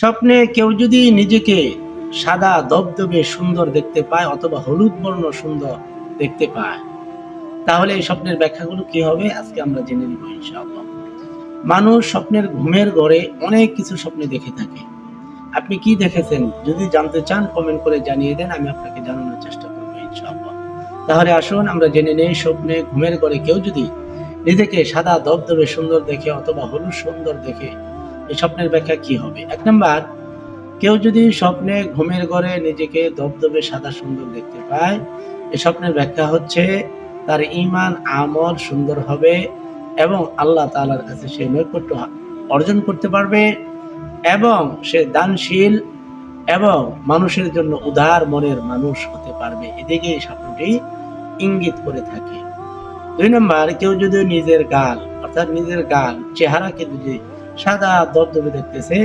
স্বপ্নে কেউ যদি নিজেকে সাদা দবদবে সুন্দর দেখতে পায় অথবা হলুদ বর্ণ সুন্দর দেখতে পায়, তাহলে এই স্বপ্নের ব্যাখ্যাগুলো কি হবে? আজকে আমরা জেনে নিব ইনশাআল্লাহ। মানুষ স্বপ্নের ঘুমের ঘরে অনেক কিছু স্বপ্নে দেখে থাকে। আপনি কি দেখেছেন? যদি জানতে চান কমেন্ট করে জানিয়ে দেন, আমি আপনাকে জানানোর চেষ্টা করব ইনশাআল্লাহ। তাহলে আসুন, আমরা জেনে নেই স্বপ্নে ঘুমের ঘরে কেউ যদি নিজেকে সাদা দবদবে সুন্দর দেখে অথবা হলুদ সুন্দর দেখে এই স্বপ্নের ব্যাখ্যা কি হবে? এক নাম্বার, কেউ যদি স্বপ্নে ঘুমের ঘরে নিজেকে দবদবে সাদা সুন্দর দেখতে পায় এই স্বপ্নের ব্যাখ্যা হচ্ছে তার ইমান আমল সুন্দর হবে এবং আল্লাহ তালার কাছে সে নৈকট্য অর্জন করতে পারবে এবং সে দানশীল এবং মানুষের জন্য উদার মনের মানুষ হতে পারবে। এদিকে এই স্বপ্নটি ইঙ্গিত করে থাকে। দুই নম্বর, কেউ যদি নিজের গাল, অর্থাৎ নিজের গাল, চেহারাকে যদি সাদা দবদবে দেখতেছে।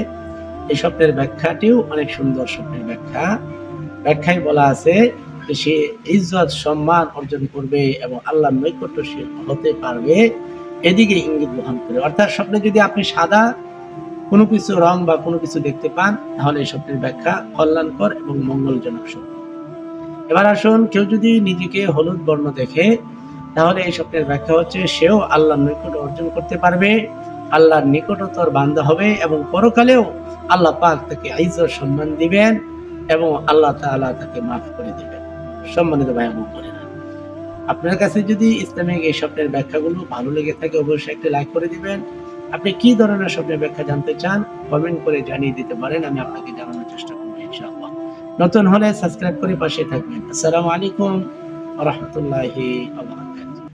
এই স্বপ্নের ব্যাখ্যাটিও অনেক সুন্দর স্বপ্নের ব্যাখ্যা। ব্যাখ্যায় বলা আছে যে সে ইজ্জত, সম্মান অর্জন করবে এবং আল্লাহর নৈকট্যশীল হতে পারবে। এদিকে ইঙ্গিত বহন করে। অর্থাৎ স্বপ্নে যদি আপনি সাদা কোনো কিছু রং বা কোনো কিছু দেখতে পান, তাহলে এই স্বপ্নের ব্যাখ্যা কল্যাণকর এবং মঙ্গলজনক স্বপ্ন। এবার আসুন, কেউ যদি নিজেকে হলুদ বর্ণ দেখে, তাহলে এই স্বপ্নের ব্যাখ্যা হচ্ছে, সেও আল্লাহ নৈকট্য অর্জন করতে পারবে। আল্লাহর নিকটতর বান্ধা হবে এবং পরকালেও আল্লাহ পাক তাকে আইজর সম্মান দিবেন এবং আল্লাহ তাআলা তাকে মাফ করে দিবেন। সম্মানিত ভাই এবং বোনেরা, আপনার কাছে যদি ইসলামিক এই স্বপ্নের ব্যাখ্যাগুলো ভালো লেগে থাকে, অবশ্যই একটি লাইক করে দিবেন। আপনি কি ধরনের স্বপ্নের ব্যাখ্যা জানতে চান, কমেন্ট করে জানিয়ে দিতে পারেন, আমি আপনাকে জানানোর চেষ্টা করব ইনশাআল্লাহ। নতুন হলে সাবস্ক্রাইব করে পাশে থাকবেন। আসসালামু আলাইকুম রহমতুল্লাহি